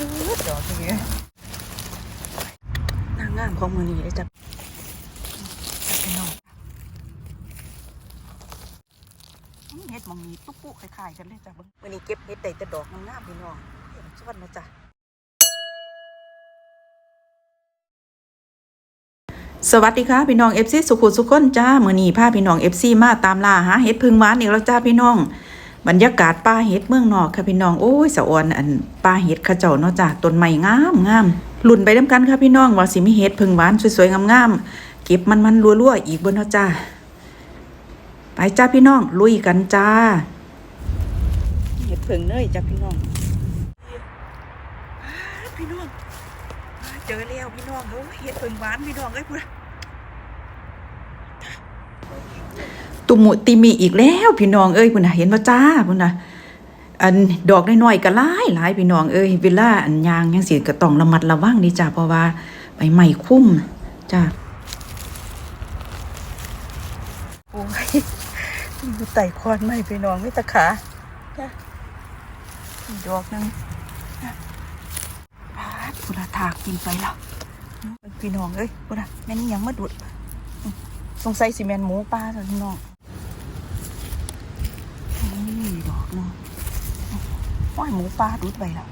อดอกอย่างเงี้นางงามของมือนี้เลยจ้ะจับไปนอกอืมเฮ็ดมองนี้ตุ๊กปุ๊คล้ายๆกันเลยจ้ะเบิ่งมือนี้เก็บเฮ็ดแต่ดอกงามๆพี่น้องสวัสดีจ้ะสวัสดีค่ะพี่น้อง FC สุขุสุขนจ้ามือนี้พาพี่น้อง FC มาตามล่าหาเห็ดพึ่งหวานอีกแล้วจ้าพี่น้อง บรรยากาศป่าเห็ดเมืองนอกค่ะพี่น้องโอ้ยสะออนอันป่าเห็ดเขาเจ้าเนาะจ้าต้นไม้งามงามลุ่นไปนํกันค่ะพี่น้องว่าสิมีเห็ดพึ่งหวานสวยๆงามๆเก็บมันๆรัวๆอีกบ่เนาะจ้าไปจ้าพี่น้องลุยกันจ้าเห็ดพึ่งเนยจ้าพี่น้องพี่น้องเจอแล้วพี่น้องโอ้ยเห็ดเพิ่งหวานพี่น้องเอ้ยพูด ตุมุติมีอีกแล้วพี่น้องเอ้ยพุ่นน่ะเห็นว่าจ้าพุ่นน่ะอันดอกน้อยๆก็หลายหลายพี่น้องเอ้ยเวลาอันยางยังสิก็ต้องระมัดระวังนี่จ้าเพราะว่าใบไม้คุ้มจ้าโอ้ยอยู่ไต่คอนไม่พี่น้องไม่ตะขาจ้ะอีกดอกนึงพาดพุระถากกินไปแล้วพี่น้องเอ้ยพุระแม่นี่ยังมาดุดสงสัยสิแมนหมูปลาจ้ะพี่น้องนี่ดอกหนึง ว้ายหมูปลาดุดไปแล้ว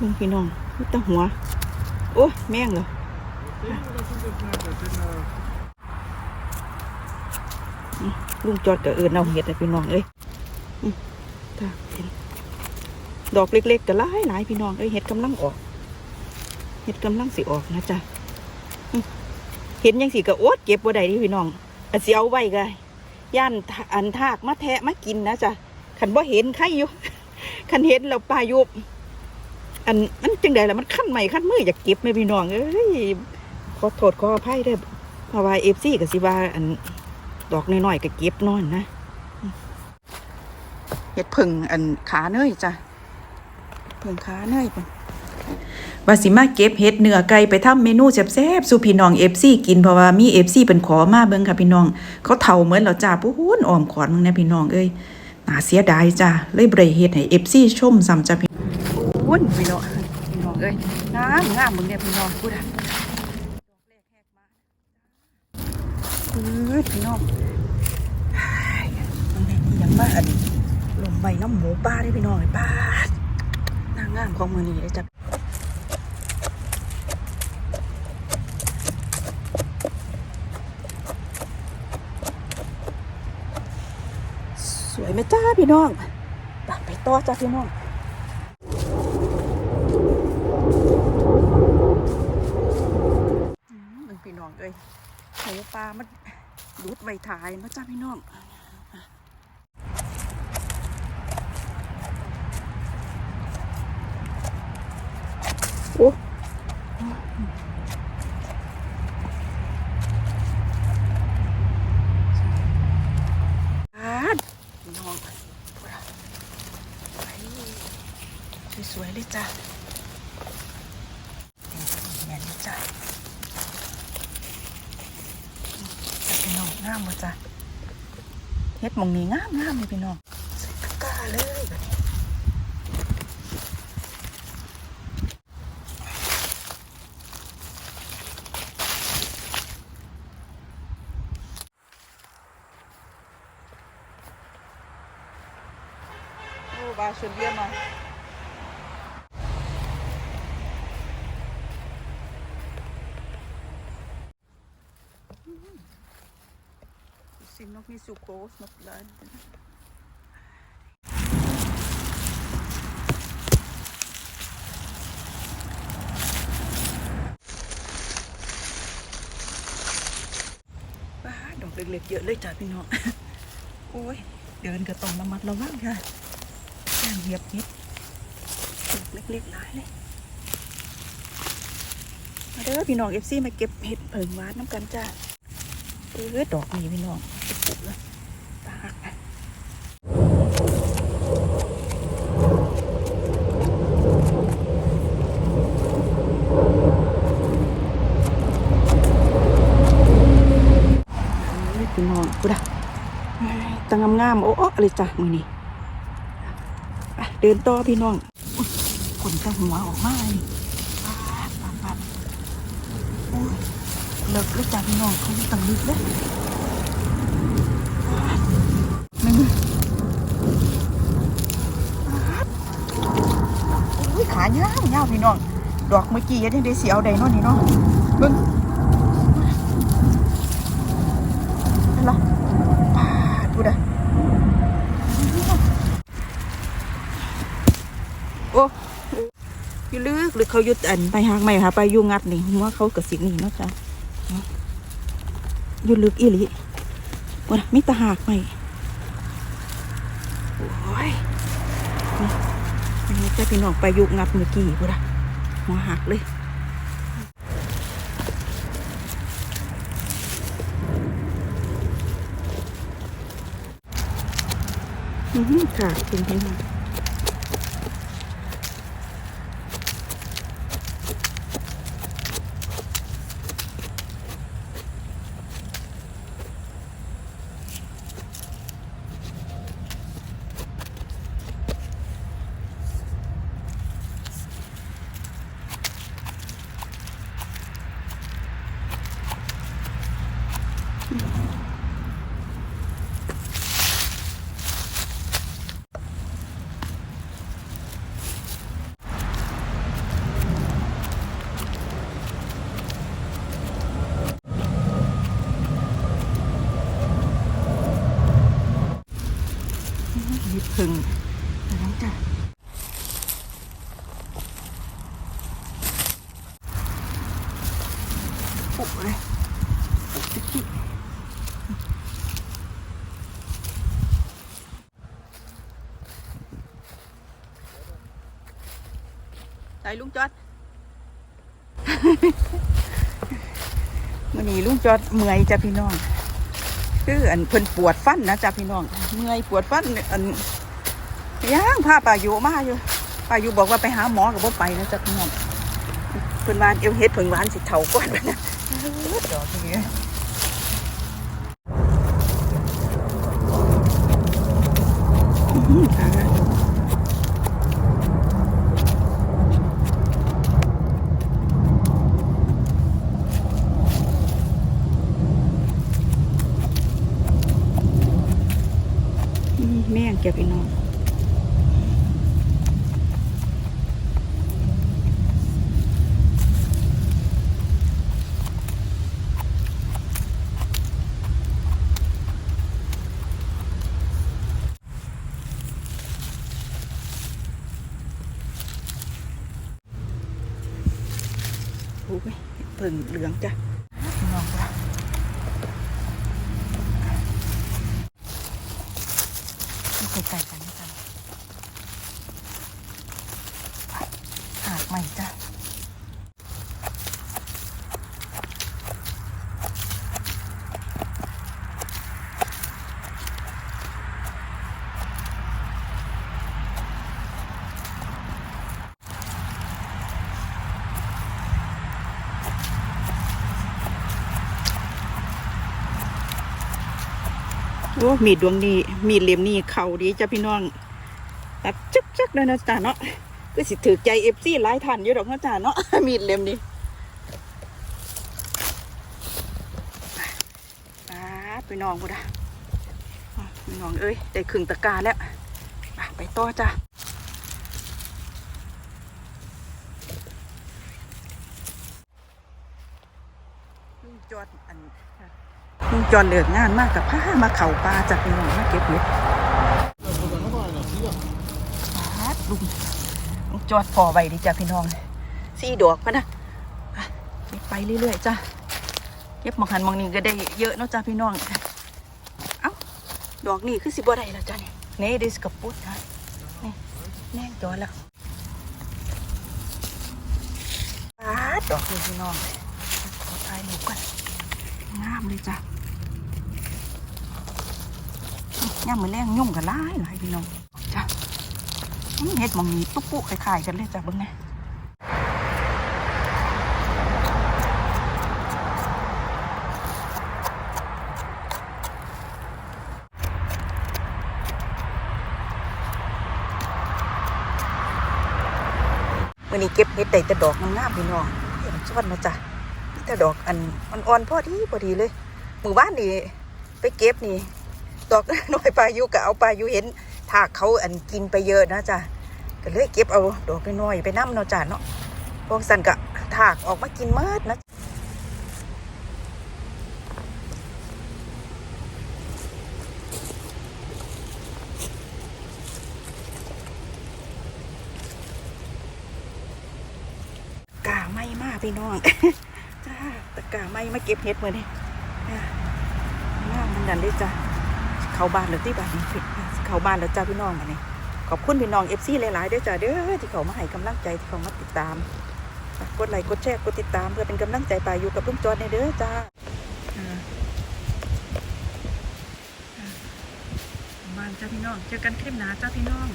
มึงพี่น้องมีแตาหัว โอ้ยแม่งเหรออืมลุงจอดกับเอินเอาเห็ดให้พี่น้องเอ้ยอืมถ้าเห็น ดอกเล็กๆก็หลายหลายพี่น้องเอ้ยเห็ดกำลังออก เห็ดกำลังสิออกนะจ๊ะเห็นยังสิก็โอ๊ตเก็บบ่ได้ที่พี่น้องอันสิเอาไว้ก็ย่านอันทากมาแทะมากินนะจ๊ะขันบ่เห็นใครอยู่ขันเห็นเราปลายุบอันมันจังใดล่ะมันขั้นใหม่ขั้นมืออยากเก็บไหมพี่น้องเอ้ยขอโทษขออภัยเด้อเพราะว่าเอฟซีกับสิว่าอันดอกน้อยๆก็เก็บนอนนะเห็ดผึ่งอันขาเนยจ้ะ ผึ่งขาเนยเป็นว่าสิมาเก็บเห็ดเนื้อไก่ไปทำเมนูแซ่บๆสู่พี่น้องเอฟซีกินเพราะว่ามีเอฟซีเป็นขอมาเบิ่งค่ะพี่น้อง เขาเฒ่าเหมือนเราจ้าผู้หุ้นอ้อมขอนมึงนะพี่น้องเอ้ยน่าเสียดายจ้ะเลยบ่ได้เฮ็ดให้เอฟซีชมซ้ำจ้ะพี่วุ่นพี่น้องพี่น้องเอ้ยงามงามมึงเนี่ยพี่น้องพูดอะปื๊ดพี่น้องมันเนี่ยอีหยังมาอันลมใบน้ำหมูป้าได้พี่น้องไอ้ป้า งงามของมือนี้เลยจ้ะสวยไหมจ้าพี่น้องไปไปต่อจ้าพี่น้องมึงพี่น้องเอ้ยหมูปลามันรูดไวถ่ายนะจ้าพี่น้องโอ้อาดพี่น้องไป สวยๆเลยจ้าแน่นๆจ้าจ้ะพี่น้องงามบ่จ้ะเฮ็ดมองนี้งามงามเลยพี่น้องใส่ตะกร้าเลยแบบนี้ โอ้บาชุนเยี่ยมมาสินกนี่สุโคสนกลานบ้าดอกเล็กๆเยอะเลยจ้ะพี่น้อง โอ้ย เดินก็ต้องระมัดระวังค่ะย่าง่างเหยียบเห็ดเล็กๆหลายเลยมาเด้อพี่น้องเอฟซีมาเก็บเห็ดเผิงวาดน้ำกันจ้าเออดอกนี่พี่น้องปลูกแล้ปักนะพี่น้องกูด่าตังงามๆโอ้อะไรจ้ะมือนี่ เดินต่อพี่น้องขนตะหัวออกมานี่ปั๊บปั๊บปั๊บโอ้ยเลิกแล้วจ้ะพี่น้องเขาอยู่ตังลึกเลยไม่มือโอ้ยขาเงาวเงาวพี่น้อง ดอกเมื่อกี้ยังได้เสียวใดนาะนี่เนาะเบิ่งนั่นล่ะปาดดูดะโอ้อยู่ลึ กหรือเขายุดอันไปหางไม่ค่ะไปอยูงัดนี่หัวเขากับสิ่งนี้เนาะจ้ะยู่ลึกอีหลีวันมิตรหากไม่โอ้ยนี่จ้าพี่น้องไปยุงัดเมื่อกี้พูดอะหัวหักเลยอือหือค่ะคุณพี่น้องนี่พึ่งน้องจ้ะ ปุ๊บเลยปุ๊บจิ๊กจิ๊กใส่ลุงจอดมันนี่ลุงจอดเมื่อยจ้ะพี่น้อง คืออันเพิ่นปวดฟันนะจ้ะพี่น้อง เมื่อยปวดฟันอันย่างพาป่าอยู่มาอยู่ป่าอยู่บอกว่าไปหาหมอกับบ่ไปนะจ้ะพี่น้องเพิ่นวานเอวเฮ็ดเพิ่นวานสิเฒ่าก่อนนะ ดอกนี้อื้อหือตายแม่งเก็บพี่น้องโอ้ ผึ่งเหลืองจ้ะพี่น้องจ้ะไม่ไกลๆกันนะจ๊ะหากใหม่จ้ะ อ้มีดดวงนี้ มีดเล่มนี้เข่าดีจ้ะพี่น้องตัดจึ๊กจักเลยนะจ๊ะเนาะก็สิถือใจเอฟซีหลายทันอยู่ดอกนะจ๊ะเนาะมีดเล่มนี้ปาพี่น้องบุดะอะพี่น้องเอ้ยได้ครึ่งตะกร้าแล้วไปต่อจ้ะลุงจอดอันค่ะ ลุง จอนเลิกงานมากกับผ้ามาเข่าปลาจากพี่น้องมาเก็บเห็ดปาดลุงจอดพอไว้ดิจ้ะพี่น้องสี่ดอกพะนะอะเก็บไปเรื่อยๆจ้ะเก็บมองหันมองนี้ก็ได้เยอะเนาะจ้ะพี่น้องเอ้าดอกนี่คือสิบ่ได้แล้วจ้ะนี่เนดิสกับปุ๊ดนะนี่แน่งจอแล้วปาดดอกนี่พี่น้องขอถ่ายรูปก่อนงามเลยจ้ะ ย่ามมือแรงยุ่งกันไล่ไหลาพี่น้องจ้ะเห็ดมองนี้ตุ๊กปุ๊กไข่ๆกันเลยจ้ะเบิ้งนะวันนี้เก็บเห็ดได้แต่ดอกงามๆพี่น้องเห็ดชวนมาจ้ะแต่ดอกอันอ่อนพอดีพอดีเลยหมู่บ้านดีไปเก็บนี่ ดอกน้อยปลายุก็เอาปลายุเห็นถากเขาอันกินไปเยอะนะจ้ะก็เลยเก็บเอาดอกน้อยไปน้ำเนาะจ้ะเนาะพวกสันก็ถากออกมากินเมิดนะกาไม่มากพี่น้องจ้าตะกาไม่มาเก็บเห็ดมือนี่จ้างามมันดันได้จ้ะ เข้าบ้านแล้วที่บ้านนี้เข้าบ้านแล้วจ้าพี่น้องมาเนี่ยขอบคุณพี่น้องเอฟซีหลายๆด้อจ้าเด้อที่เขามาให้กำลังใจที่เขามาติดตามกดไลค์กดแชร์กดติดตามเพื่อเป็นกำลังใจปาอยู่กับลุงจอดในเด้อจ้าอ่าอ่าบ้านจ้าพี่น้องเจอกันคลิปหน้าจ้าพี่น้อง